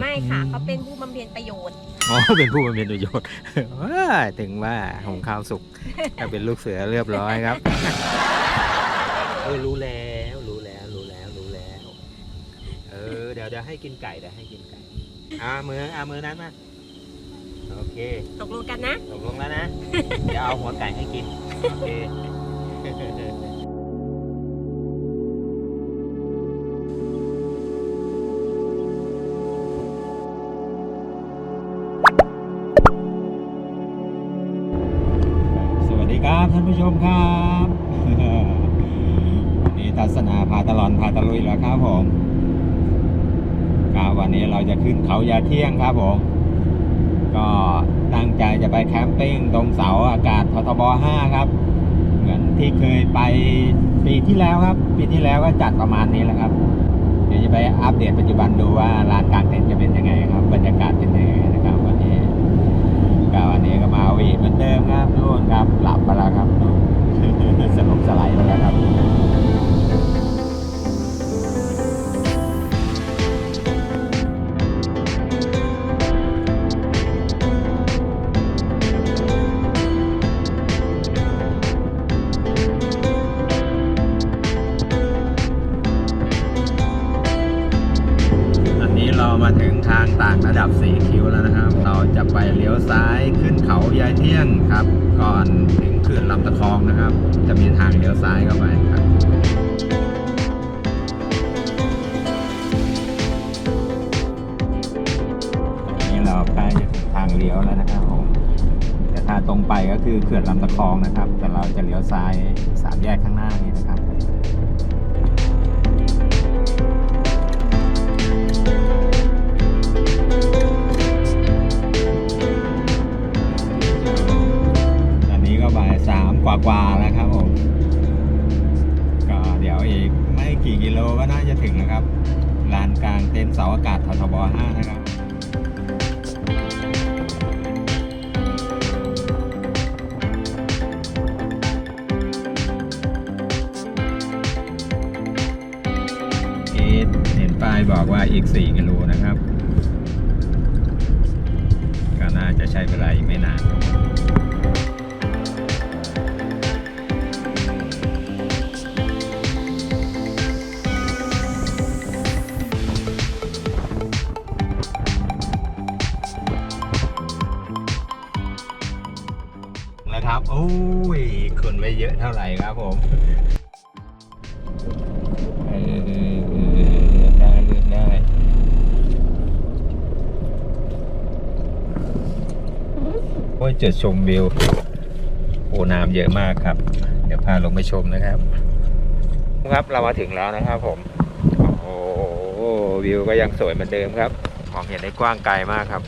ไม่ค่ะเขาเป็นผู้บำเพ็ญประโยชน์ อ๋อเป็นผู้บำเพ็ญประโยชน์ว้าถึงว่าของข้าวสุกก็เป็นลูกเสือเรียบร้อยครับเออรู้แล้วรู้แล้วรู้แล้วรู้แล้ว เออเดี๋ยวเดี๋ยวให้กินไก่เดี๋ยวให้กินไก่อ่ามืออ่ามือนั้นมาโอเคตกลงกันนะ ตกลงแล้วนะ เดี๋ยวเอาหัวไก่ให้กินโอเค ผู้ชมครับวันนี้ทัศนาพาตลอนพาตะลุยแล้วครับผมครับวันนี้เราจะขึ้นเขายาเที่ยงครับผม ก็ตั้งใจจะไปแคมปิ้งตรงเสาอากาศททบ 5 ครับ เหมือนที่เคยไปปีที่แล้วครับ ปีที่แล้วก็จัดประมาณนี้แหละครับ เดี๋ยวจะไปอัปเดตปัจจุบันดูว่าลานกลางเต็นท์จะเป็นยังไงครับ บรรยากาศเป็นยังไงนะครับ วันนี้ก็วันนี้ก็มาวีดเหมือนเดิมครับนู่นครับหลับไปแล้วครับสนสลบสไลด์ไปแล้วครับ มาถึงทางต่างระดับ 4 คิวแล้วนะครับ เราจะไปเลี้ยวซ้ายขึ้นเขายายเที่ยงครับ ก่อนถึงเขื่อนลำตะคองนะครับ จะมีทางเลี้ยวซ้ายเข้าไปครับนนี้เราใกล้จะถึงทางเลี้ยวแล้วนะครับผมแต่ถ้าตรงไปก็คือเขื่อนลำตะคองนะครับ แต่เราจะเลี้ยวซ้ายสามแยกข้างหน้านี้ ป้ายบอกว่าอีก 4 กิโลนะครับ ก็น่าจะใช้เวลาอีกไม่นานนะครับ โอ้ยคนไม่เยอะเท่าไหร่ครับผม โอ้ยจุดชมวิวโอ้น้ำเยอะมากครับ เดี๋ยวพาลงไปชมนะครับ ครับเรามาถึงแล้วนะครับผม โอ้โหวิวก็ยังสวยเหมือนเดิมครับมองเห็นได้กว้างไกลมากครับ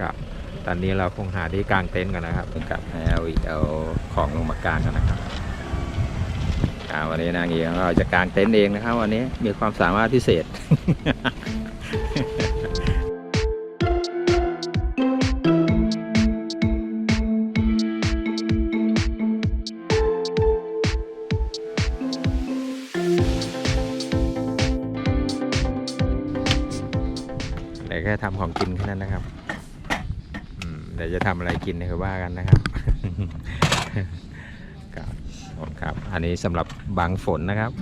ครับ ตอนนี้เราคงหาที่กางเต็นท์กันนะครับกับแล้วเอาของลงมากางกันนะครับวันนี้นางเอียงเราจะกางเต็นท์เองนะครับ วันนี้มีความสามารถพิเศษ ทำอะไรกินเนี่ยคือว่ากันนะครับครับผมครับอันนี้สำหรับบางฝนนะครับ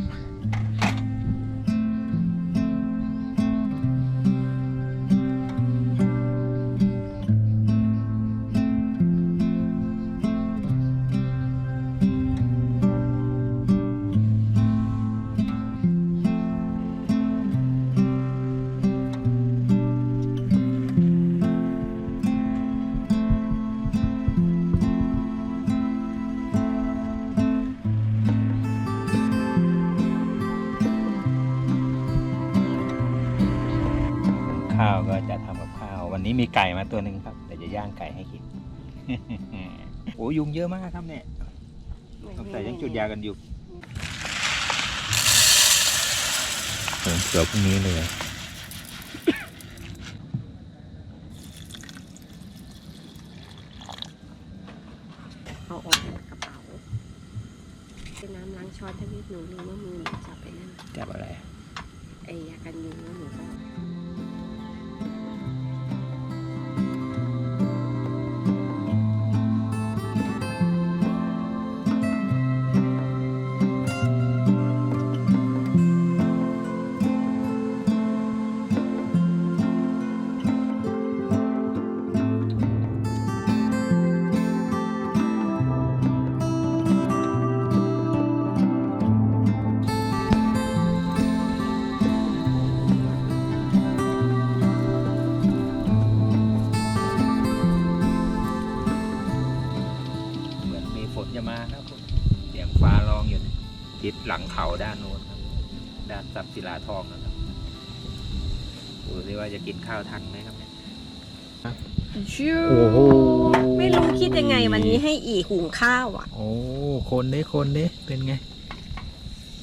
ข้าวก็จะทำกับข้าว วันนี้มีไก่มาตัวหนึ่งครับเดี๋ยวจะย่างไก่ให้กินโอ้ยุงเยอะมากครับเนี่ยสงสัยยังจุดยากันอยู่เออเกือบพรุ่งนี้เลยเอาออกจากกระเป๋าเป็นน้ำล้างช้อนถ้าพี่หนูรู้ว่ามือหนูจับไปนั่นจับอะไรไไอ้ยากันยุงแล้วหนูก็ หลังเขาด้านโน้นครับด้านซับศิลาทองนะครับดูสิว่าจะกินข้าวทันไหมครับเนี่ยชิวโอ้โหไม่รู้คิดยังไงวันนี้ให้อีหุงข้าวอะ โอ้คนนี้คนนี้เป็นไง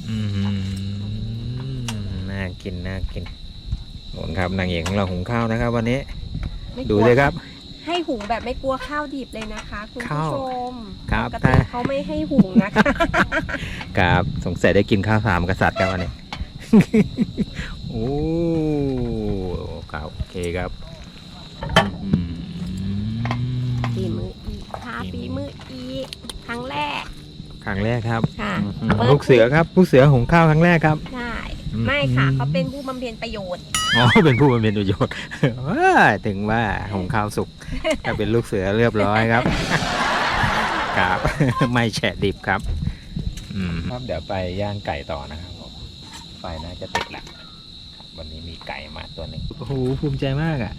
อืมน่ากินน่ากินหนุนครับนางเอกของเราหุงข้าวนะครับ วันนี้ ไม่กดูลัวเลยครับ ให้หุงแบบไม่กลัวข้าวดิบเลยนะคะ คุณข้าผู้วชมครับ ปกแต่ติเขาไม่ให้หุงนะคะครับสงสัยได้กินข้าวสามกษัตริย์ครับวันนี้โอ้ครับโอเคครับอืมปีมืออีค่ะปีปีมืมือออีครั้งแรกครั้งแรกครับค่ะอืมลูกเสือครับลูกเสือหุงข้าวครั้งแรกครับใช่อืม ไม่ค่ะเขาเป็นผู้บำเพ็ญประโยชน์อ๋อเป็นผู้บำเพ็ญประโยชน์ว้าถึงว่าหุงข้าวสุกถ้าเป็นลูกเสือเรียบร้อยครับ ครับ ไม่แฉะดิบครับ อืมครับเดี๋ยวไปย่างไก่ต่อนะครับผมไฟน่าจะติดละครับวันนี้มีไก่มาตัวหนึ่งโอ้โหภูมิใจมากอะ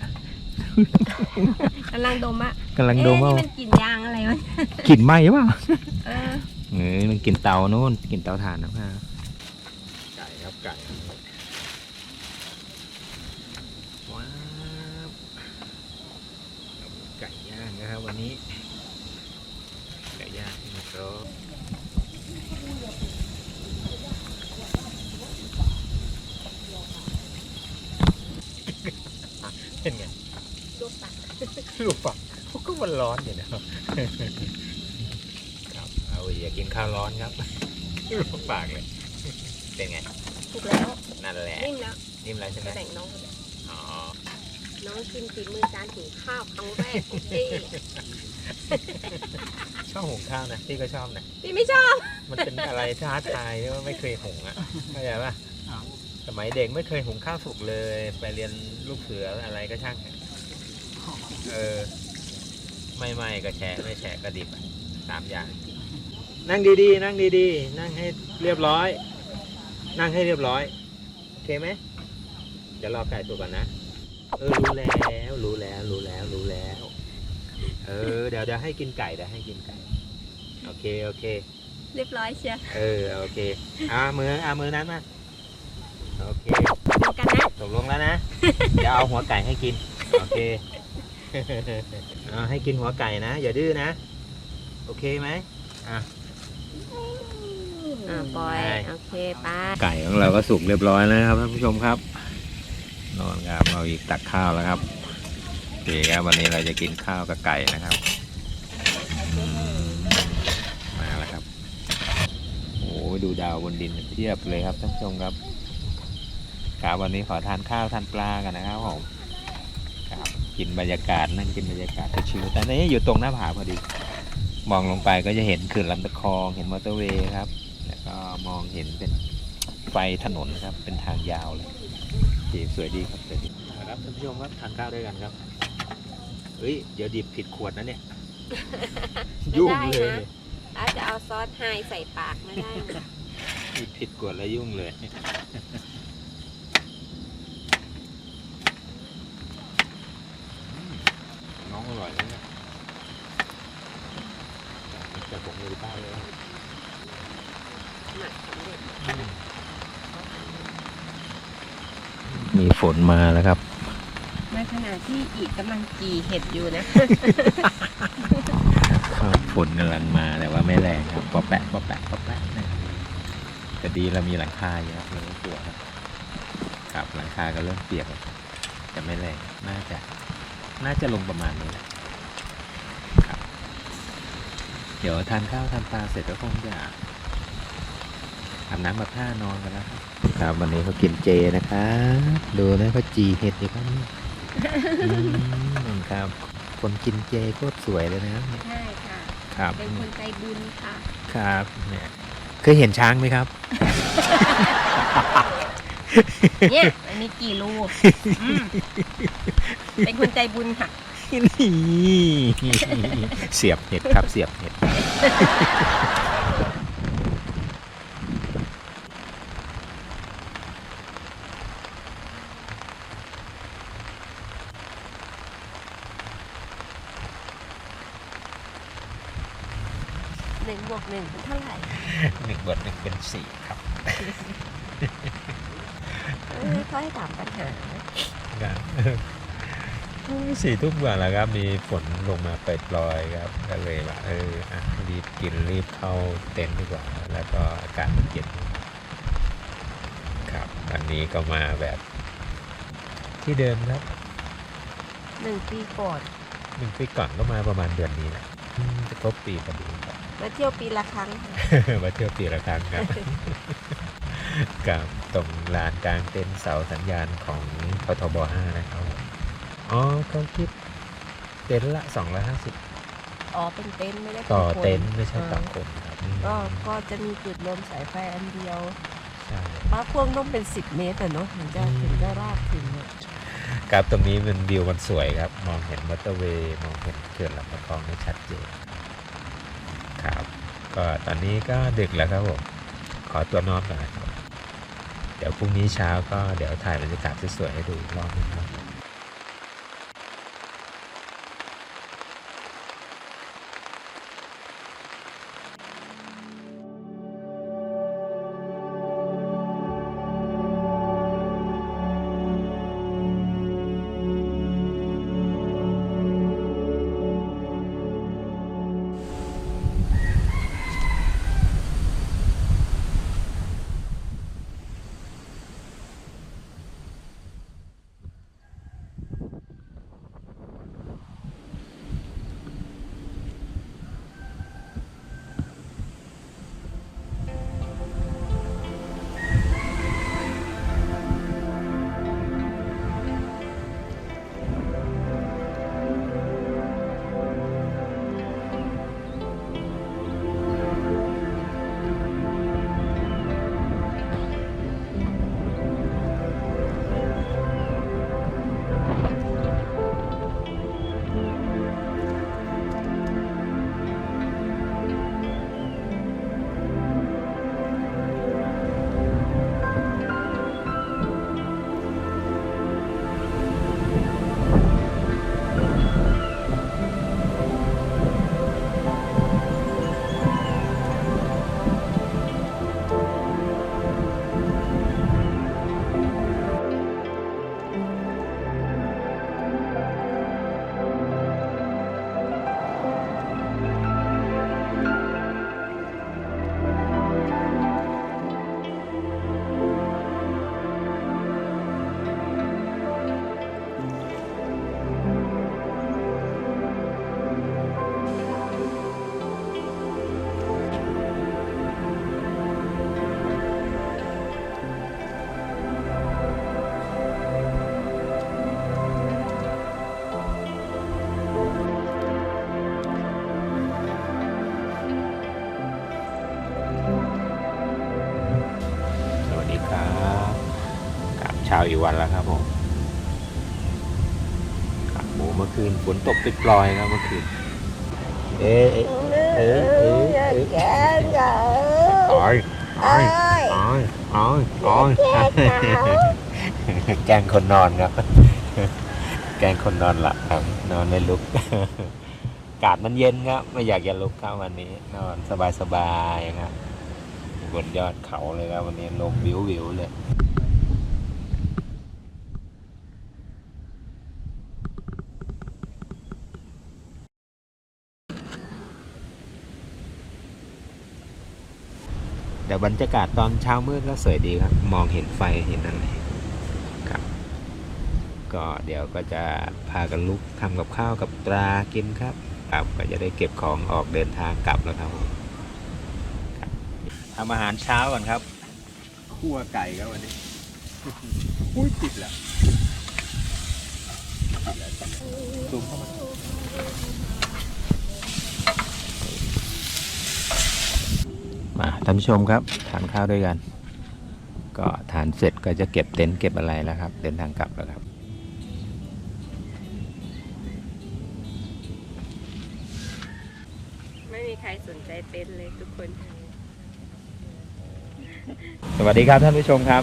กำลังดมอะกำลังเอ๊ะดมว่านี่มันกลิ่นยางอะไรวะกลิ่นไหม้เปล่าเออ เออมันกลิ่นเตานู่นกลิ่นเตาถ่านนะครับไก่ครับไก่ว้าวไก่ย่างนะครับ วันนี้ไก่ย่างที่นะครับเป็นไงดูปากลูกปักก็มันร้อนอยู่นะครับครับเอาอย่ากินข้าวร้อนครับลูกปากเลย เป็นไงถูกแล้ว นั่นแหละ นิ่มแล้ว นิ่มแล้วใช่ไหมแบ่งน้องเขาด้วยอ๋อ น้องชิมฝีมือการหุงข้าวครั้งแรกของพี่ชอบหุงข้าวนะพี่ก็ชอบนะ พี่ไม่ชอบ มันเป็นอะไรท้าทายที่ว่าไม่เคยหุงอะเข้าใจป่ะสมัยเด็กไม่เคยหุงข้าวสุกเลย ไปเรียนลูกเสืออะไรก็ช่างเถอะเออไม่ไม่ก็แฉะไม่แฉะก็ดิบอะสามอย่าง นั่งดีๆ นั่งดีๆ นั่งให้เรียบร้อย นั่งให้เรียบร้อยโอเคไหมเดี๋ยวรอไก่ตัวก่อนนะ เออรู้แล้วรู้แล้วรู้แล้วรู้แล้ว เออเดี๋ยวเดี๋ยวให้กินไก่เดี๋ยวให้กินไก่ โอเคโอเค เรียบร้อยเชียวเออโอเคอ่ามืออ่ามือนั้นมาโอเคดูกันนะ ตกลงแล้วนะ เดี๋ยวเอาหัวไก่ให้กิน โอเคเอาให้กินหัวไก่นะ อย่าดื้อนะ โอเคไหมอ่าปล่อยได้โอเค ไป ไก่ของเราก็สุกเรียบร้อยแล้วนะครับท่านผู้ชมครับ นอนครับเราอีกตักข้าวแล้วครับโอเคครับวันนี้เราจะกินข้าวกับไก่นะครับมาแล้วครับโอ้ดูดาวบนดินเทียบเลยครับท่านผู้ชมครับครับวันนี้ขอทานข้าวทานปลากันนะครับผมครับกินบรรยากาศนั่งกินบรรยากาศชิวๆแต่นี่อยู่ตรงหน้าผาพอดี มองลงไปก็จะเห็นเขื่อนลำตะคองเห็นมอเตอร์เวย์ครับ แล้วก็มองเห็นเป็นไฟถนนครับเป็นทางยาวเลย สีสวยดีครับสวยดีครับท่านผู้ชมครับทานข้าวด้วยกันครับเฮ้ยเดี๋ยวดิบผิดขวดนะเนี่ย ยุ่งเลยอาจจะเอาซอสไฮใส่ปากไม่ได้นะดิบผิดขวดแล้วยุ่งเลยอืมน้องอร่อยเลยเนี่ยแต่ผมมือป้าเลย มีฝนมาแล้วครับ ในขณะที่อีกกำลังจีเห็ดอยู่นะครับฝนกำลังมาแต่ว่าไม่แรงครับปอแปะปอแปะปอแปะนะแต่ดีเรามีหลังคาอยู่ครับเราไม่กลัวครับครับหลังคาก็เริ่มเปียกแล้วแต่ไม่แรงน่าจะน่าจะลงประมาณนี้แหละครับเดี๋ยวทานข้าวทานปลาเสร็จก็คงจะ อาบน้ำมาท่านอนกันแล้วครับครับวันนี้เขากินเจนะครับดูนะเขาจีเห็ดอยู่ครับนี่อืมครับ คนกินเจโคตรสวยเลยนะครับเนี่ยใช่ค่ะ ครับเป็นคนใจบุญค่ะ ครับเนี่ยเคยเห็นช้างไหมครับ เนี่ยอันนี้กี่ลูกอืมเป็นคนใจบุญค่ะ นี่เสียบเห็ดครับเสียบเห็ด หนึ่งบวกหนึ่งเป็นเท่าไหร่หนึ่งบวกหนึ่งเป็นสี่ครับเออเขาให้ถามปัญหาครับสี่ทุ่มกว่าแล้วครับ มีฝนลงมาปล่อยๆครับ ก็เลยว่าเอออะรีบกินรีบเข้าเต็นท์ดีกว่า แล้วก็อากาศมันเย็นครับ วันนี้ก็มาแบบที่เดิมครับหนึ่งปีก่อนหนึ่งปีก่อนก็มาประมาณเดือนนี้แหละอืมจะครบปีพอดีครับ มาเที่ยวปีละครั้งค่ะมาเที่ยวปีละครั้งครับ กับตรงลานกลางเต็นท์เสาสัญญาณของพทบ5นะครับผมอ๋อเขาคิดเต็นท์ละ250อ๋อเป็นเต็นท์ไม่ได้ป็ต่อคนเต็นท์ไม่ใช่ต่อเออคนครับอืมก็ก็จะมีจุดรวมสายไฟอันเดียวใช่ป้าพ่วงต้องเป็น10เมตรแต่เนาะถึงจะอืมถึงจะรากถึงอะครับตรงนี้มันวิวมันสวยครับ มองเห็นมอเตอร์เวย์มองเห็นเขื่อนลำตะคองได้ชัดเจน ครับ ก็ตอนนี้ก็ดึกแล้วครับผมขอตัวนอนก่อนครับ เดี๋ยวพรุ่งนี้เช้าก็เดี๋ยวถ่ายบรรยากาศสวยๆให้ดูรอบนึงครับ อีกวันแล้วครับผมครับโหเมื่อคืนฝนตกปล่อยๆครับเมื่อคืน เอ๊ะเอ๊ะเออเออเออแกเหรออ้อยอ้อยเอ้ยอ้อยอ้อยอ้อยแกเหรอแกล้งคนนอนครับ แกล้งคนนอนหลับครับ นอนไม่ลุก อากาศมันเย็นครับ ไม่อยากจะลุกครับวันนี้ นอนสบายๆครับบนยอดเขาเลยครับวันนี้ลมวิววิวๆเลย เดี๋ยวบรรยากาศตอนเช้ามืดก็สวยดีครับ มองเห็นไฟเห็นอะไรครับ ก็เดี๋ยวก็จะพากันลุกทำกับข้าวกับตรากินครับครับก็จะได้เก็บของออกเดินทางกลับแล้วครับผมครับทำอาหารเช้าก่อนครับคั่วไก่ครับวันนี้อุ้ยติดแล้วติดแล้วติดแล้วซูมเข้ามา มาท่านผู้ชมครับทานข้าวด้วยกัน ก็ทานเสร็จก็จะเก็บเต็นท์เก็บอะไรแล้วครับ เดินทางกลับแล้วครับไม่มีใครสนใจเต้นเลยทุกคนสวัสดีครับท่านผู้ชมครับ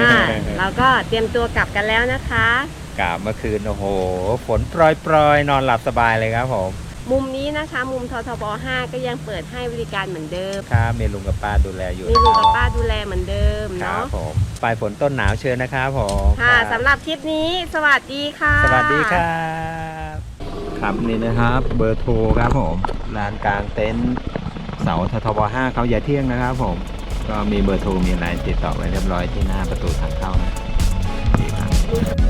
อ่าเราก็เตรียมตัวกลับกันแล้วนะคะ กลับเมื่อคืนโอ้โหฝนโปรยๆ นอนหลับสบายเลยครับผม มุมนี้นะคะ มุมททบ5ก็ยังเปิดให้บริการเหมือนเดิมครับมีลุงกับป้าดูแลอยู่มีลุงกับป้าดูแลเหมือนเดิมครัเนาะบผมปลายฝนต้นหนาวเชิญนะครับผมค่ะรับ สำหรับทริปนี้ สวัสดีค่ะ สวัสดีครับ ครับนี่นะครับเบอร์โทรครับผมลานกลางเต็นท์เสาททบ5เขาอย่าเที่ยงนะครับผม ก็มีเบอร์โทรมีอะไรติดต่อไว้เรียบร้อยที่หน้าประตูทางเข้านะดีครับ